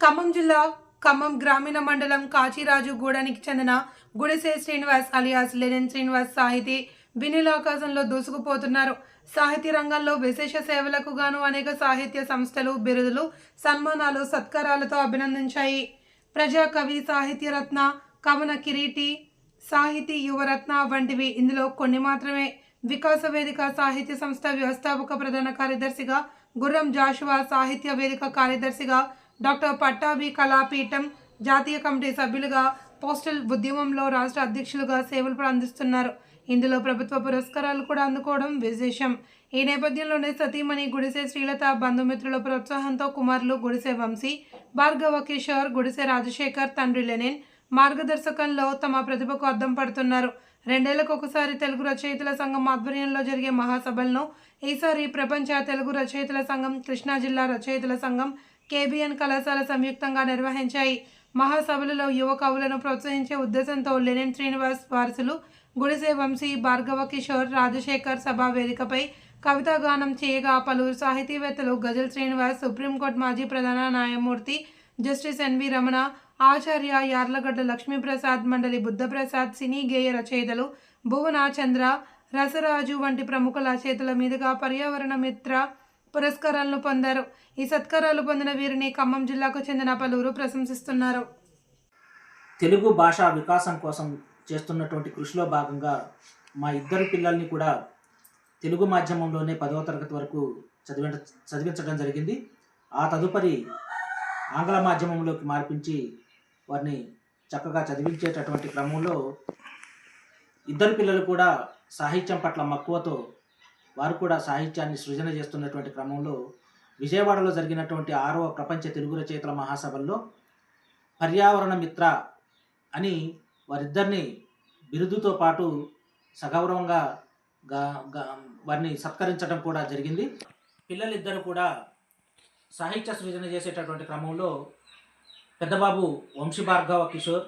ఖమ్మం జిల్లా ఖమ్మం గ్రామీణ మండలం కాచిరాజు గూడానికి చెందిన గుడిసే శ్రీనివాస్ అలియాస్ లెనిన్ శ్రీనివాస్ సాహితీ వినిల్ దూసుకుపోతున్నారు. సాహితీ రంగంలో విశేష సేవలకు గాను అనేక సాహిత్య సంస్థలు బిరుదులు సన్మానాలు సత్కారాలతో అభినందించాయి. ప్రజా కవి సాహిత్యరత్న కవన కిరీటి సాహితీ యువరత్న వంటివి ఇందులో కొన్ని మాత్రమే. వికాస వేదిక సాహిత్య సంస్థ వ్యవస్థాపక ప్రధాన కార్యదర్శిగా గుర్రం జాషువా సాహిత్య వేదిక కార్యదర్శిగా డాక్టర్ పట్టాభి కళాపీఠం జాతీయ కమిటీ సభ్యులుగా పోస్టల్ ఉద్యమంలో రాష్ట్ర అధ్యక్షులుగా సేవలు అందిస్తున్నారు. ఇందులో ప్రభుత్వ పురస్కారాలు కూడా అందుకోవడం విశేషం. ఈ నేపథ్యంలోనే సతీమణి గుడిసె శ్రీలత బంధుమిత్రుల ప్రోత్సాహంతో కుమారులు గుడిసె వంశీ భార్గవ కిషోర్ గుడిసె రాజశేఖర్ తండ్రి లెనిన్ మార్గదర్శకంలో తమ ప్రతిభకు అద్దం పడుతున్నారు. రెండేళ్ళకు ఒకసారి తెలుగు రచయితల సంఘం ఆధ్వర్యంలో జరిగే మహాసభలను ఈసారి ప్రపంచ తెలుగు రచయితల సంఘం కృష్ణా జిల్లా రచయితల సంఘం కేబిఎన్ కళాశాల సంయుక్తంగా నిర్వహించాయి. మహాసభలలో యువ కవులను ప్రోత్సహించే ఉద్దేశంతో లెనిన్ శ్రీనివాస్ వారసులు గుడిసే వంశీ భార్గవ కిషోర్ రాజశేఖర్ సభా వేదికపై కవితాగానం చేయగా పలువురు సాహితీవేత్తలు గజల్ శ్రీనివాస్ సుప్రీంకోర్టు మాజీ ప్రధాన న్యాయమూర్తి justice N V Ramana Acharya Yarlagadda Lakshmiprasad Mandali Buddhaprasad సినీ గేయ రచయితలు భువన చంద్ర రసరాజు వంటి ప్రముఖుల చేతుల మీదుగా పర్యావరణ మిత్ర పురస్కారాలను పొందారు. ఈ సత్కారాలు పొందిన వీరిని ఖమ్మం జిల్లాకు చెందిన పలువురు ప్రశంసిస్తున్నారు. తెలుగు భాష వికాసం కోసం చేస్తున్నటువంటి కృషిలో భాగంగా మా ఇద్దరు పిల్లల్ని కూడా తెలుగు మాధ్యమంలోనే పదవ తరగతి వరకు చదివి చదివించడం జరిగింది. ఆ తదుపరి ఆంగ్ల మాధ్యమంలోకి మార్పించి వారిని చక్కగా చదివించేటటువంటి క్రమంలో ఇద్దరు పిల్లలు కూడా సాహిత్యం పట్ల మక్కువతో వారు కూడా సాహిత్యాన్ని సృజన చేస్తున్నటువంటి క్రమంలో విజయవాడలో జరిగినటువంటి ఆరవ ప్రపంచ తెలుగు రచయితల మహాసభల్లో పర్యావరణ మిత్ర అని వారిద్దరిని బిరుదుతో పాటు సగౌరవంగా గా- వారిని సత్కరించడం కూడా జరిగింది. పిల్లలిద్దరూ కూడా సాహిత్య సృజన చేసేటటువంటి క్రమంలో పెద్దబాబు వంశీభార్గవ కిషోర్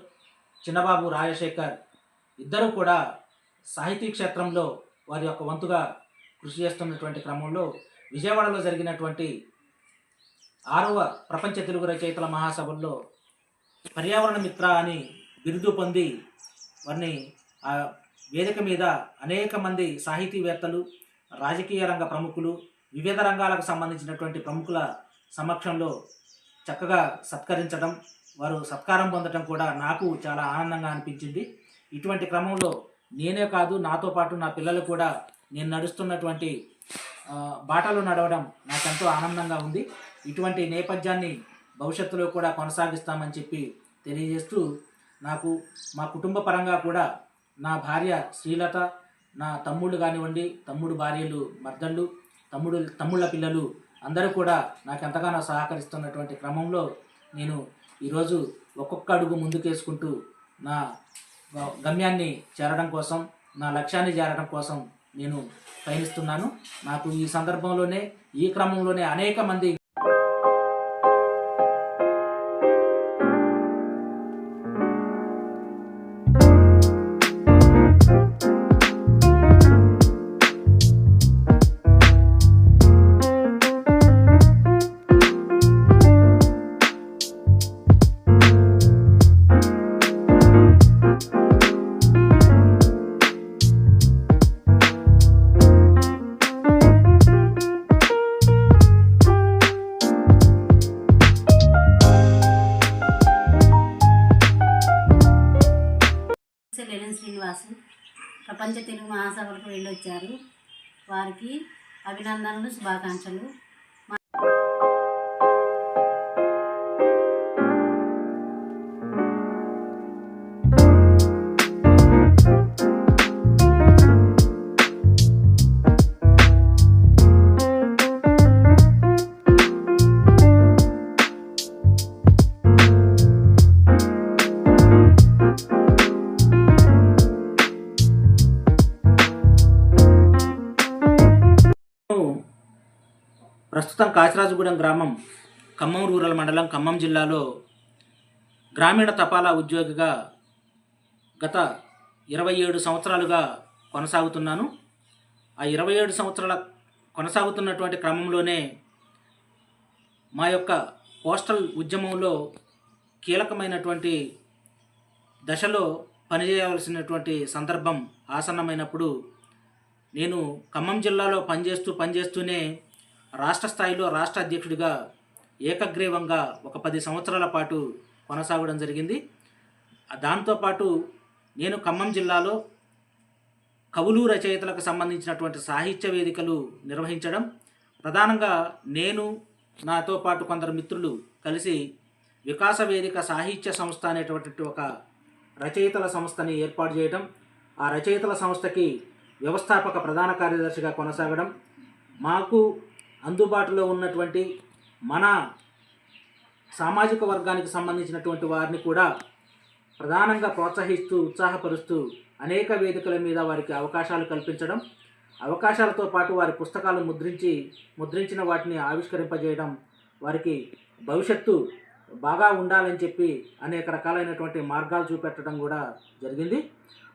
చిన్నబాబు రాజశేఖర్ ఇద్దరూ కూడా సాహితీ క్షేత్రంలో వారి యొక్క వంతుగా కృషి చేస్తున్నటువంటి క్రమంలో విజయవాడలో జరిగినటువంటి ఆరవ ప్రపంచ తెలుగు రచయితల మహాసభల్లో పర్యావరణ మిత్ర అని బిరుదు పొంది వారిని ఆ వేదిక మీద అనేక మంది సాహితీవేత్తలు రాజకీయ రంగ ప్రముఖులు వివిధ రంగాలకు సంబంధించినటువంటి ప్రముఖుల సమక్షంలో చక్కగా సత్కరించడం వారు సత్కారం పొందడం కూడా నాకు చాలా ఆనందంగా అనిపించింది. ఇటువంటి క్రమంలో నేనే కాదు నాతో పాటు నా పిల్లలు కూడా నేను నడుస్తున్నటువంటి బాటలు బాటలో నడవడం నాకెంతో ఆనందంగా ఉంది. ఇటువంటి నేపథ్యాన్ని భవిష్యత్తులో కూడా కొనసాగిస్తామని చెప్పి తెలియజేస్తూ నాకు మా కుటుంబ పరంగా కూడా నా భార్య శ్రీలత నా తమ్ముళ్ళు కానివ్వండి తమ్ముడు భార్యలు మర్దళ్ళు తమ్ముడు తమ్ముళ్ళ పిల్లలు అందరూ కూడా నాకు ఎంతగానో సహకరిస్తున్నటువంటి క్రమంలో నేను ఈరోజు ఒక్కొక్క అడుగు ముందుకేసుకుంటూ నా గమ్యాన్ని చేరడం కోసం నా లక్ష్యాన్ని చేరడం కోసం నేను పయనిస్తున్నాను నాకు ఈ సందర్భంలోనే ఈ క్రమంలోనే అనేక మంది లెనిన్ శ్రీనివాసు. ప్రపంచ తెలుగు మహాసభలకు వెళ్ళొచ్చారు. వారికి అభినందనలు శుభాకాంక్షలు. ప్రస్తుతం కాచిరాజుగూడెం గ్రామం ఖమ్మం రూరల్ మండలం ఖమ్మం జిల్లాలో గ్రామీణ తపాలా ఉద్యోగిగా గత ఇరవై ఏడు సంవత్సరాలుగా కొనసాగుతున్నాను. ఆ ఇరవై ఏడు సంవత్సరాల కొనసాగుతున్నటువంటి క్రమంలోనే మా యొక్క పోస్టల్ ఉద్యమంలో కీలకమైనటువంటి దశలో పనిచేయవలసినటువంటి సందర్భం ఆసన్నమైనప్పుడు నేను ఖమ్మం జిల్లాలో పనిచేస్తూ పనిచేస్తూనే రాష్ట్ర స్థాయిలో రాష్ట్ర అధ్యక్షుడిగా ఏకగ్రీవంగా ఒక పది సంవత్సరాల పాటు కొనసాగడం జరిగింది. దాంతోపాటు నేను ఖమ్మం జిల్లాలో కవులు రచయితలకు సంబంధించినటువంటి సాహిత్య వేదికలు నిర్వహించడం ప్రధానంగా నేను నాతో పాటు కొందరు మిత్రులు కలిసి వికాస వేదిక సాహిత్య సంస్థ అనేటువంటి ఒక రచయితల సంస్థని ఏర్పాటు చేయడం ఆ రచయితల సంస్థకి వ్యవస్థాపక ప్రధాన కార్యదర్శిగా కొనసాగడం మాకు అందుబాటులో ఉన్నటువంటి మన సామాజిక వర్గానికి సంబంధించినటువంటి వారిని కూడా ప్రధానంగా ప్రోత్సహిస్తూ ఉత్సాహపరుస్తూ అనేక వేదికల మీద వారికి అవకాశాలు కల్పించడం అవకాశాలతో పాటు వారి పుస్తకాలు ముద్రించి ముద్రించిన వాటిని ఆవిష్కరింపజేయడం వారికి భవిష్యత్తు బాగా ఉండాలని చెప్పి అనేక రకాలైనటువంటి మార్గాలు చూపెట్టడం కూడా జరిగింది.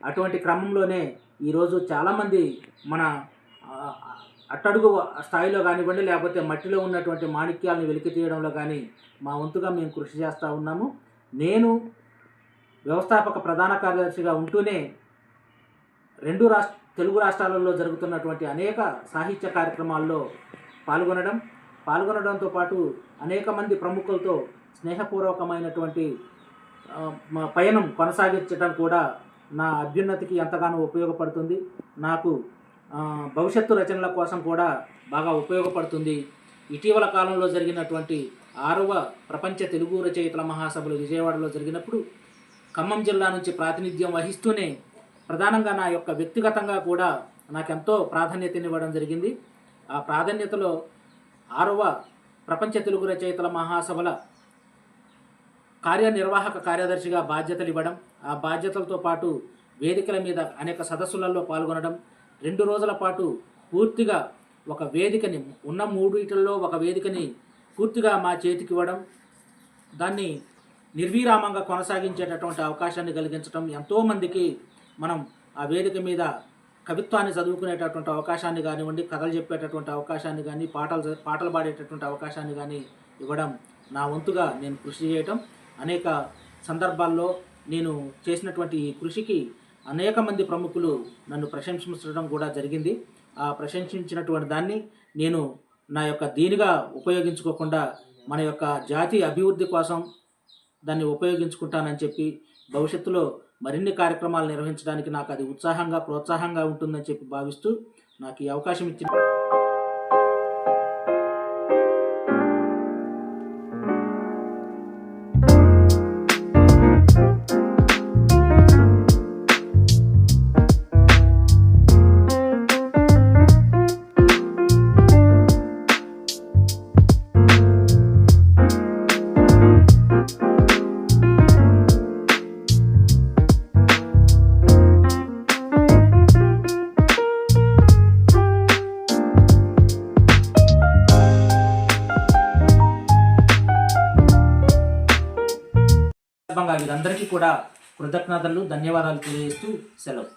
అటువంటి క్రమంలోనే ఈరోజు చాలామంది మన అట్టడుగు స్థాయిలో కానివ్వండి లేకపోతే మట్టిలో ఉన్నటువంటి మాణిక్యాలను వెలికి తీయడంలో కానీ మా వంతుగా మేము కృషి చేస్తూ ఉన్నాము. నేను వ్యవస్థాపక ప్రధాన కార్యదర్శిగా ఉంటూనే రెండు రాష్ట్ర తెలుగు రాష్ట్రాలలో జరుగుతున్నటువంటి అనేక సాహిత్య కార్యక్రమాల్లో పాల్గొనడం పాల్గొనడంతో పాటు అనేక మంది ప్రముఖులతో స్నేహపూర్వకమైనటువంటి మా పయనం కొనసాగించడం కూడా నా అభ్యున్నతికి ఎంతగానో ఉపయోగపడుతుంది. నాకు భవిష్యత్తు రచనల కోసం కూడా బాగా ఉపయోగపడుతుంది. ఇటీవల కాలంలో జరిగినటువంటి ఆరవ ప్రపంచ తెలుగు రచయితల మహాసభలు విజయవాడలో జరిగినప్పుడు ఖమ్మం జిల్లా నుంచి ప్రాతినిధ్యం వహిస్తూనే ప్రధానంగా నా యొక్క వ్యక్తిగతంగా కూడా నాకెంతో ప్రాధాన్యతనివ్వడం జరిగింది. ఆ ప్రాధాన్యతలో ఆరవ ప్రపంచ తెలుగు రచయితల మహాసభల కార్యనిర్వాహక కార్యదర్శిగా బాధ్యతలు ఇవ్వడం ఆ బాధ్యతలతో పాటు వేదికల మీద అనేక సదస్సులలో పాల్గొనడం రెండు రోజుల పాటు పూర్తిగా ఒక వేదికని ఉన్న మూడిటిల్లో ఒక వేదికని పూర్తిగా మా చేతికి ఇవ్వడం దాన్ని నిర్విరామంగా కొనసాగించేటటువంటి అవకాశాన్ని కలిగించడం ఎంతోమందికి మనం ఆ వేదిక మీద కవిత్వాన్ని చదువుకునేటటువంటి అవకాశాన్ని కానివ్వండి కథలు చెప్పేటటువంటి అవకాశాన్ని కానీ పాటలు పాటలు పాడేటటువంటి అవకాశాన్ని కానీ ఇవ్వడం నా వంతుగా నేను కృషి చేయటం. అనేక సందర్భాల్లో నేను చేసినటువంటి ఈ కృషికి అనేక మంది ప్రముఖులు నన్ను ప్రశంసించడం కూడా జరిగింది. ఆ ప్రశంసించినటువంటి దాన్ని నేను నా యొక్క దీనిగా ఉపయోగించుకోకుండా మన యొక్క జాతి అభివృద్ధి కోసం దాన్ని ఉపయోగించుకుంటానని చెప్పి భవిష్యత్తులో మరిన్ని కార్యక్రమాలు నిర్వహించడానికి నాకు అది ఉత్సాహంగా ప్రోత్సాహంగా ఉంటుందని చెప్పి భావిస్తూ నాకు ఈ అవకాశం ఇచ్చిన కూడా కృతజ్ఞతలు ధన్యవాదాలు తెలియజేస్తూ సెలవు.